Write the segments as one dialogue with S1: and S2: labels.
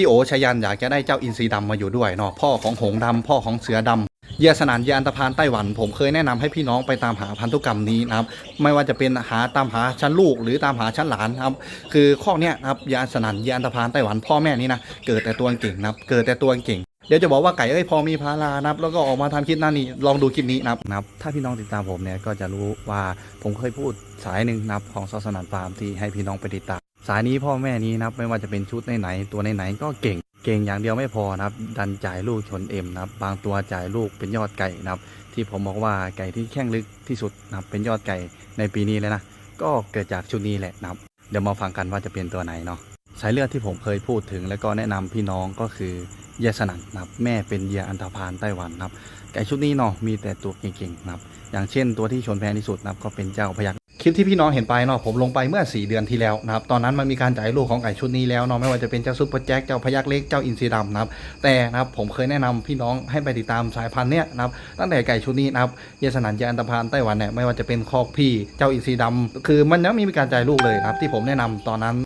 S1: พี่โอชยันอยากจะได้เจ้าอินทรีดำมาอยู่ด้วยเนาะพ่อของหงส์ดำพ่อของเสือดำเยสนานเยียอันตพานไต้หวันผมเคยแนะนำให้พี่น้องไปตามหาพันธุกรรมนี้นะครับไม่ว่าจะเป็นหาตามหาชั้นลูกหรือตามหาชั้นหลานครับคือข้อเนี้ยครับยียสนานเยียอันตพานไต้หวันพ่อแม่นี่นะเกิดแต่ตัวเก่งนะครับเกิดแต่ตัวเก่งเดี๋ยวจะบอกว่าไก่เอ้ยพอมีพารานับ แล้วก็ออกมาทำคลิปหน้านี้ลองดูคลิปนี้นะครับนะครับถ้าพี่น้องติดตามผมเนี่ยก็จะรู้ว่าผมเคยพูดสายหนึ่งนะครับของซอสนันฟาร์มที่ให้พี่น้องไปติดตาม สายนี้พ่อแม่นี้นะครับไม่ว่าจะเป็นชุดไหนๆตัวไหนๆก็เก่งเก่งอย่างเดียวไม่พอนะครับ ดันจ่ายลูกชนเอ็มนะครับบางตัวจ่ายลูกเป็นยอดไก่นะครับ ที่ผมบอกว่าไก่ที่แข้งลึกที่สุดนะครับเป็นยอดไก่ในปีนี้เลยนะก็เกิดจากชุดนี้แหละนะครับ เดี๋ยวมาฟังกันว่าจะเป็นตัวไหนเนาะสายเลือดที่ผมเคยพูดถึง แล้วก็แนะนำพี่น้องก็คือเยสนันนะครับแม่เป็นเยียอันธพาลไต้หวันนะครับไก่ชุดนี้เนาะมีแต่ตัวเก่งๆนะครับอย่างเช่นตัวที่ชนแพงที่สุดนะครับก็เป็นเจ้าพยัก คลิปที่พี่น้องเห็นไปเนาะผมลงไปเมื่อ 4 เดือนที่แล้วนะครับตอนนั้นมันมีการจ่ายลูกของไก่ชุดนี้แล้วเนาะไม่ว่าจะเป็นเจ้าซุปเปอร์แจ็คเจ้าพยักเล็กเจ้าอินซีดำนะครับแต่นะครับผมเคยแนะนำพี่น้องให้ไปติดตามสายพันธุ์เนี้ยนะครับตั้งแต่ไก่ชุดนี้นะครับเยสนันเยอันตพานไต้หวันเนี่ยไม่ว่าจะเป็นคอกพี่เจ้าอินซีดำคือมันยังไม่มีการจ่ายลูกเลยนะครับที่ผมแนะนำตอนนั้น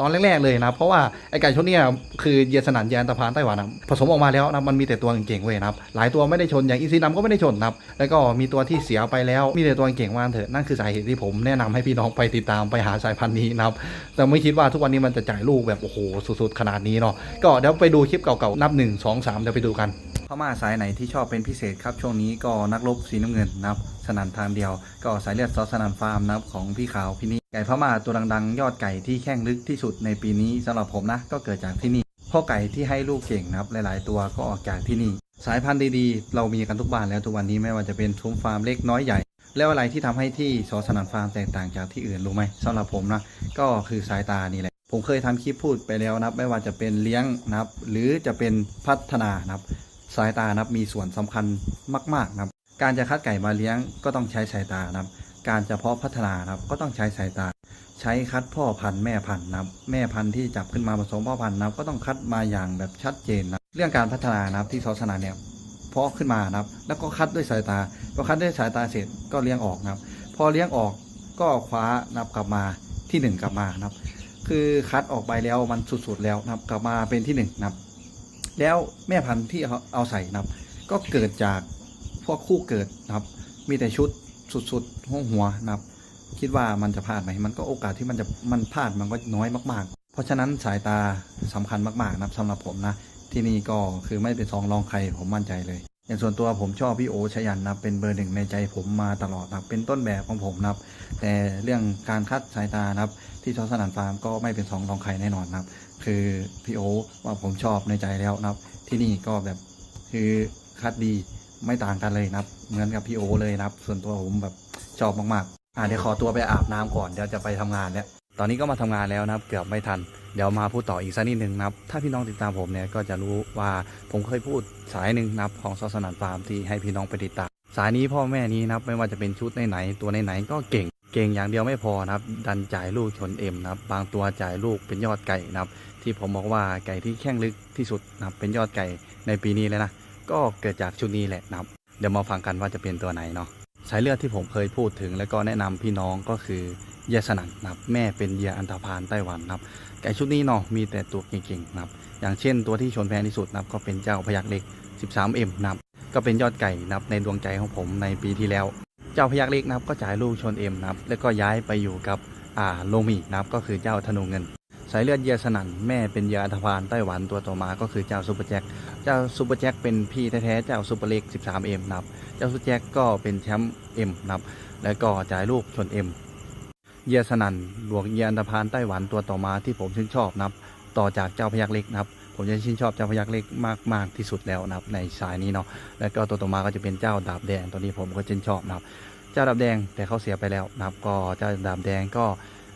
S1: ตอนแรกๆเลยนะ เพราะว่าไอไก่ชุดเนี้ยคือเยสนันเยอันตะพานไต้หวันนะผสมออกมาแล้วนะมันมีแต่ตัวเก่งๆเว้ยนะครับหลายตัวไม่ได้ชนอย่างอีซีดำก็ไม่ได้ชนนะครับแล้วก็มีตัวที่เสียไปแล้วมีแต่ตัวเก่งมากเถอะนั่นคือสาเหตุที่ผมแนะนำให้พี่น้องไปติดตามไปหาสายพันธุ์นี้นะครับแต่ไม่คิดว่าทุกวันนี้มันจะจ่ายลูกแบบโอ้โหสุดๆขนาดนี้เนาะก็เดี๋ยวไปดูคลิปเก่าๆนับ 1 2 3เดี๋ยวไปดูกันพม่าสายไหนที่ชอบเป็นพิเศษครับช่วงนี้ก็นักรบสีน้ำเงินนะครับสนันทางเดียว ก็สายเลือดซอสนันฟาร์มนะครับของพี่ขาวพี่นี่ ไก่พม่าตัวดังๆ ยอดไก่ที่แข้งลึกที่สุดในปีนี้สำหรับผมนะ ก็เกิดจากที่นี่พ่อไก่ที่ให้ลูกเก่งนะครับหลาย ๆ ตัวก็ออกจากที่นี่ สายพันธุ์ดีๆ เรามีกันทุกบ้านแล้วทุกวันนี้ไม่ว่าจะเป็นทุ่มฟาร์มเล็กน้อยใหญ่ แล้วอะไรที่ทำให้ที่ซอสสนันฟาร์มแตกต่างจากที่อื่นรู้ไหมสำหรับผมนะก็คือสายตานี่แหละผมเคยทำคลิปพูดไปแล้วนะครับไม่ว่าจะเป็นเลี้ยงนะครับ หรือจะเป็นพัฒนานะครับ สายตานะครับมีส่วนสำคัญมากๆนะครับการจะคัดไก่มาเลี้ยงก็ต้องใช้สายตานะครับ การจะเพาะพัฒนาครับ ก็ต้องใช้สายตา ใช้คัดพ่อพันธุ์แม่พันธุ์นะครับ แม่พันธุ์ที่จับขึ้นมาผสมพ่อพันธุ์นะครับ ก็ต้องคัดมาอย่างแบบชัดเจนนะเรื่องการพัฒนานะครับที่ศาสนาเนี่ยเพาะขึ้นมานะครับ แล้วก็คัดด้วยสายตาพอคัดด้วยสายตาเสร็จก็เลี้ยงออกนะครับ พอเลี้ยงออกก็คว้านับกลับมาที่หนึ่งกลับมานะครับ คือคัดออกไปแล้วมันสุดๆแล้วนะครับ กลับมาเป็นที่หนึ่งนะครับ แล้วแม่พันธุ์ที่เอาเอาใส่นะครับ ก็เกิดจากพวกคู่เกิดนะครับ มีแต่ชุด สุดๆห้องหัวนะครับ คิดว่ามันจะพลาดไหมมันก็โอกาสที่มันจะมันพลาดมันก็น้อยมาก ๆ เพราะฉะนั้นสายตาสำคัญมากๆนะครับสำหรับผมนะที่นี่ก็คือไม่เป็นสองรองใครผมมั่นใจเลย อย่างส่วนตัวผมชอบพี่โอชยันนะเป็นเบอร์หนึ่งในใจผมมาตลอดนะเป็นต้นแบบของผมนะแต่เรื่องการคัดสายตานะครับ ที่ชอสนันฟาร์มก็ไม่เป็นสองรองใครแน่นอนนะครับ คือพี่โอว่าผมชอบในใจแล้วนะครับ ที่นี่ก็แบบคือคัดดี ไม่ต่างกันเลยนะครับ เหมือนกับพี่โอเลยนะครับ ส่วนตัวผมแบบชอบมากๆ อ่าเดี๋ยวขอตัวไปอาบน้ำก่อนเดี๋ยวจะไปทำงานแล้วตอนนี้ก็มาทำงานแล้วนะครับ เกือบไม่ทัน เดี๋ยวมาพูดต่ออีกสักนิดหนึ่งนะครับ ถ้าพี่น้องติดตามผมเนี่ยก็จะรู้ว่าผมเคยพูดสายหนึ่งนะครับของซอสนันฟาร์มที่ให้พี่น้องไปติดตามสายนี้พ่อแม่นี้นะครับไม่ว่าจะเป็นชุดไหนๆตัวไหนๆก็เก่งเก่งอย่างเดียวไม่พอนะครับ ดันจ่ายลูกชนเอ็มนะครับ บางตัวจ่ายลูกเป็นยอดไก่นะครับ ที่ผมบอกว่าไก่ที่แข้งลึกที่สุดนะครับเป็นยอดไก่ในปีนี้เลยนะ ก็เกิดจากชุดนี้แหละนะครับ เดี๋ยวมาฟังกันว่าจะเป็นตัวไหนเนาะสายเลือดที่ผมเคยพูดถึง แล้วก็แนะนำพี่น้องก็คือเยสนันนะครับแม่เป็นเยอันธพาลไต้หวันนะครับไก่ชุดนี้เนาะมีแต่ตัวเก่งๆนะครับอย่างเช่นตัวที่ชนแพงที่สุดนะครับก็เป็นเจ้าพยักเล็ก 13M นะครับก็เป็นยอดไก่นะครับในดวงใจของผมในปีที่แล้ว เจ้าพยักเล็กนะครับก็จ่ายลูกชนเอ็มนะครับแล้วก็ย้ายไปอยู่กับอ่าโลมีนะครับก็คือเจ้าธนูเงิน สายเลือดเยสนันแม่เป็นเยียอันธพาลไต้หวันตัวต่อมาก็คือเจ้าซูเปอร์แจ็ค เจ้าซูเปอร์แจ็คเป็นพี่แท้ๆเจ้าซูเปอร์เล็ก 13M นะครับ เจ้าซูเปอร์แจ็คก็เป็นแชมป์ M นะครับ แล้วก็จ่ายลูกชน M เยียสนันบวกเยอันธพาลไต้หวันตัวต่อมาที่ผมชื่นชอบนะครับ ต่อจากเจ้าพยักเล็กนะครับ ผมจะชื่นชอบเจ้าพยักเล็กมากๆที่สุดแล้วนะครับในสายนี้เนาะ แล้วก็ตัวต่อมาก็จะเป็นเจ้าดาบแดงตัวนี้ผมก็ชื่นชอบนะครับ เจ้าดาบแดงแต่เขาเสียไปแล้วนะครับก็เจ้าดาบแดงก็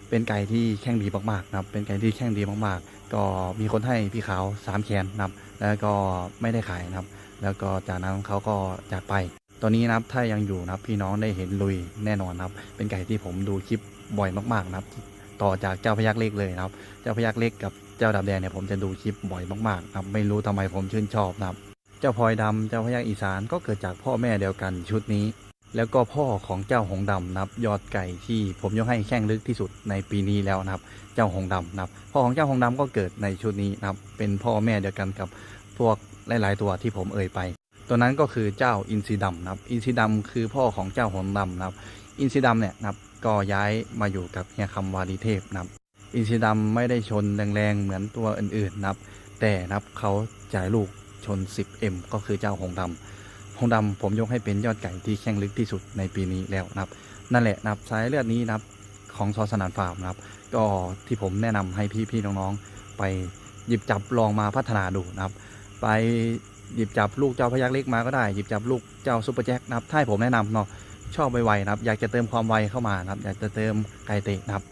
S1: เป็นไก่ที่แข้งดีมากๆนะครับ เป็นไก่ที่แข้งดีมากๆ ก็มีคนให้พี่เขาสามแขนนะครับ แล้วก็ไม่ได้ขายนะครับ แล้วก็จากนั้นเขาก็จากไป ตอนนี้นะครับถ้ายังอยู่นะครับพี่น้องได้เห็นลุยแน่นอนนะครับ เป็นไก่ที่ผมดูคลิปบ่อยมากๆนะครับ ต่อจากเจ้าพยักเล็กเลยนะครับ เจ้าพยักเล็กกับเจ้าดาบแดงเนี่ยผมจะดูคลิปบ่อยมากๆนะครับ ไม่รู้ทำไมผมชื่นชอบนะครับ เจ้าพลอยดำเจ้าพยักอีสานก็เกิดจากพ่อแม่เดียวกันชุดนี้ แล้วก็พ่อของเจ้าหงส์ดำนะครับ ยอดไก่ที่ผมยกให้แข้งลึกที่สุดในปีนี้แล้วนะครับ เจ้าหงส์ดำนะครับ พ่อของเจ้าหงส์ดำก็เกิดในชุดนี้นะครับ เป็นพ่อแม่เดียวกันกับพวกหลาย ๆ ตัวที่ผมเอ่ยไป ตัวนั้นก็คือเจ้าอินทรีดำนะครับ อินทรีดำคือพ่อของเจ้าหงส์ดำนะครับ อินทรีดำเนี่ยนะครับ ก็ย้ายมาอยู่กับเฮียคำวาดีเทพนะครับ อินทรีดำไม่ได้ชนแรงๆเหมือนตัวอื่น ๆ นะครับ แต่นะครับเขาจ่ายลูกชน 10M ก็คือเจ้าหงส์ดำ หงส์ดำผมยกให้เป็นยอดไก่ที่แข้งลึกที่สุดในปีนี้แล้วนะครับ นั่นแหละนะครับสายเลือดนี้นะครับของซอสนานฟาร์มนะครับ ก็ที่ผมแนะนำให้พี่ๆน้องๆ ไปหยิบจับลองมาพัฒนาดูนะครับ ไปหยิบจับลูกเจ้าพยักเล็กมาก็ได้หยิบจับลูกเจ้าซูเปอร์แจ็คนะครับถ้าผมแนะนำเนาะชอบไวๆนะครับ อยากจะเติมความไวเข้ามานะครับ อยากจะเติมไกเตะนะครับ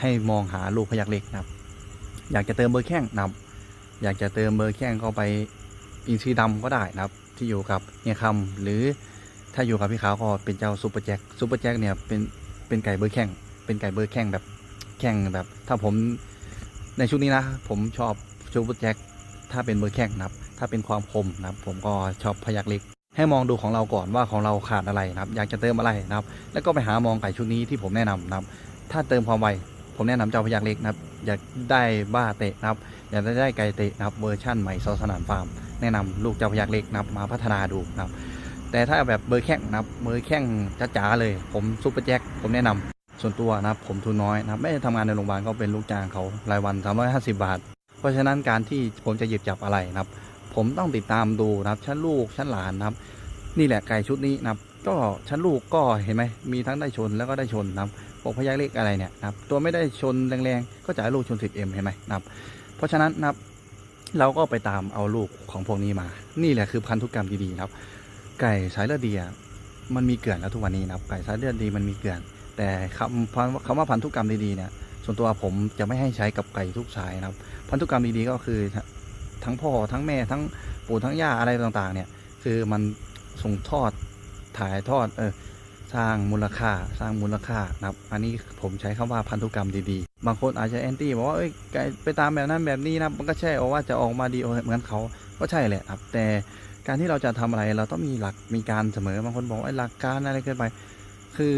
S1: ให้มองหาลูกพยักเล็กนะครับ อยากจะเติมเบอร์แข้งนะครับ อยากจะเติมเบอร์แข้งเข้าไป อินซีดำก็ได้นะครับ ที่อยู่กับเฮียคำหรือถ้าอยู่กับพี่ขาวก็เป็นเจ้าซูเปอร์แจ็คซูเปอร์แจ็คเนี่ยเป็นเป็นไก่เบอร์แข้งเป็นไก่เบอร์แข้งแบบแข้งแบบ ถ้าผมในชุดนี้นะ ผมชอบซูเปอร์แจ็คถ้าเป็นเบอร์แข้งนะครับ ถ้าเป็นความคมนะครับ ผมก็ชอบพยักเล็ก ให้มองดูของเราก่อนว่าของเราขาดอะไรนะครับ อยากจะเติมอะไรนะครับ แล้วก็ไปหามองไก่ชุดนี้ที่ผมแนะนำนะครับ ถ้าเติมความไวผมแนะนำเจ้าพยักเล็กนะครับ อยากได้บ้าเตะนะครับ อยากได้ไก่เตะนะครับเวอร์ชั่นใหม่ซอสนานฟาร์ม แนะนำลูกเจ้าพยักเล็กนะครับมาพัฒนาดูนะครับ แต่ถ้าแบบเบอร์แข้งนะครับเบอร์แข้งจ๋าๆเลย ผมซุปเปอร์แจ็คผมแนะนำส่วนตัวนะครับผมทุนน้อยนะครับไม่ได้ทำงานในโรงพยาบาลก็เป็นลูกจ้างเขารายวัน 350 บาท เพราะฉะนั้นการที่ผมจะหยิบจับอะไรนะครับ ผมต้องติดตามดูนะครับชั้นลูกชั้นหลานนะครับ นี่แหละไก่ชุดนี้นะครับ ก็ชั้นลูกก็เห็นไหมมีทั้งได้ชนแล้วก็ได้ชนนะครับพวกพยักเล็กอะไรเนี่ยนะครับตัวไม่ได้ชนแรงๆก็จ่ายลูกชน 10M เห็นไหมนะครับเพราะฉะนั้นนะครับ เราก็ไปตามเอาลูกของพวกนี้มา นี่แหละคือพันธุกรรมดีๆครับ ไก่สายเลือดดีมันมีเกลื่อนแล้วทุกวันนี้นะครับ ไก่สายเลือดดีมันมีเกลื่อน แต่คำคำว่าพันธุกรรมดีๆเนี่ย ส่วนตัวผมจะไม่ให้ใช้กับไก่ทุกสายนะครับ พันธุกรรมดีๆก็คือทั้งพ่อทั้งแม่ทั้งปู่ทั้งย่าอะไรต่างๆ เนี่ย คือมันส่งทอดถ่ายทอดเออสร้างมูลค่าสร้างมูลค่านะครับ อันนี้ผมใช้คำว่าพันธุกรรมดีๆ บางคนอาจจะแอนตี้บอกว่าเอ้ยไปตามแบบนั้นแบบนี้นะมันก็ใช่เอาว่าจะออกมาดีเหมือนเขาก็ใช่แหละครับ แต่การที่เราจะทำอะไรเราต้องมีหลักมีการเสมอบางคนบอกว่าไอ้หลักการอะไรเกินไป คือ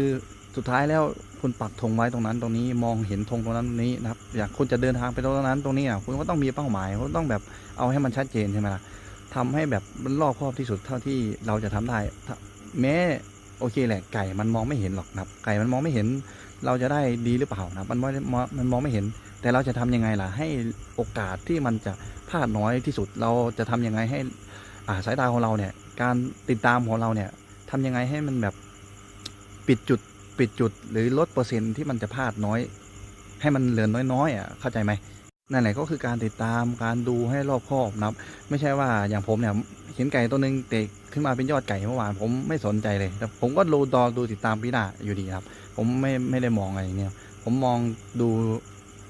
S1: สุดท้ายแล้วคุณปักธงไว้ตรงนั้นตรงนี้มองเห็นธงตรงนั้นตรงนี้นะครับ อยากคุณจะเดินทางไปตรงนั้นตรงนี้อะคุณก็ต้องมีเป้าหมายคุณต้องแบบเอาให้มันชัดเจนใช่ไหมล่ะทำให้แบบมันรอบครอบที่สุดเท่าที่เราจะทำได้ถ้าแม้โอเคแหละไก่มันมองไม่เห็นหรอกนะครับ ไก่มันมองไม่เห็น เราจะได้ดีหรือเปล่านะมันไม่มันมองไม่เห็น แต่เราจะทำยังไงล่ะ ให้โอกาสที่มันจะพลาดน้อยที่สุด เราจะทำยังไงให้อ่าสายตาของเราเนี่ย การติดตามของเราเนี่ยทำยังไงให้มันแบบปิดจุดปิดจุด หรือลดเปอร์เซ็นต์ที่มันจะพลาดน้อย ให้มันเหลือน้อยๆอะเข้าใจไหม นั่นแหละก็คือการติดตามการดูให้รอบคอบนะครับ ไม่ใช่ว่าอย่างผมเนี่ยเห็นไก่ตัวหนึ่งเตะขึ้นมาเป็นยอดไก่เมื่อวานผมไม่สนใจเลยแต่ผมก็ดูดอดูติดตามปีหน้าอยู่ดีครับ ผมไม่ไม่ได้มองอะไรเนี้ยผมมองดู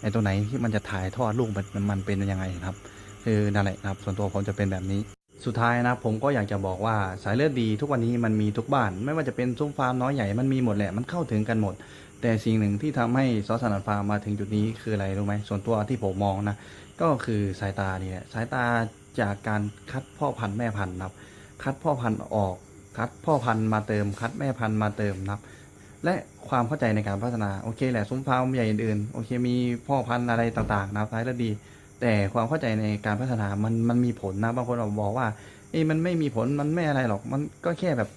S1: ไอ้ตัวไหนที่มันจะถ่ายทอดลูกมันมันเป็นยังไงครับ คือนั่นแหละครับ ส่วนตัวผมจะเป็นแบบนี้สุดท้ายนะผมก็อยากจะบอกว่าสายเลือดดีทุกวันนี้มันมีทุกบ้าน ไม่ว่าจะเป็นซุ้มฟาร์มน้อยใหญ่มันมีหมดแหละมันเข้าถึงกันหมด แต่สิ่งหนึ่งที่ทำให้ซอสสนันฟาร์มมาถึงจุดนี้คืออะไรรู้ไหมส่วนตัวที่ผมมองนะ ก็คือสายตาเนี่ยสายตาจากการคัดพ่อพันธุ์แม่พันธุ์นะครับ คัดพ่อพันธุ์ออก คัดพ่อพันธุ์มาเติม คัดแม่พันธุ์มาเติมนะครับและความเข้าใจในการพัฒนาโอเคแหละซุ้มฟาร์มใหญ่อื่นๆโอเคมีพ่อพันธุ์อะไรต่างๆนะครับสายเลือดดี แต่ความเข้าใจในการพัฒนามันมันมีผลนะบางคนบอกว่าเอ้มันไม่มีผลมันไม่อะไรหรอกมันก็แค่แบบ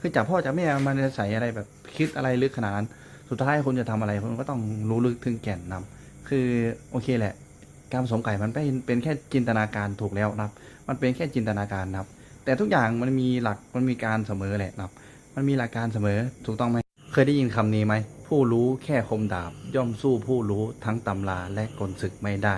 S1: คือจากพ่อจากแม่มันจะใส่อะไรแบบคิดอะไรลึกขนาดนั้น สุดท้ายคุณจะทำอะไรคุณก็ต้องรู้ลึกถึงแก่นนำคือโอเคแหละ การผสมไก่มันเป็นเป็นแค่จินตนาการถูกแล้วนะครับ มันเป็นแค่จินตนาการนะครับ แต่ทุกอย่างมันมีหลักมันมีการเสมอแหละนะครับ มันมีหลักการเสมอถูกต้องไหมเคยได้ยินคำนี้ไหมผู้รู้แค่คมดาบ ย่อมสู้ผู้รู้ทั้งตำราและกลศึกไม่ได้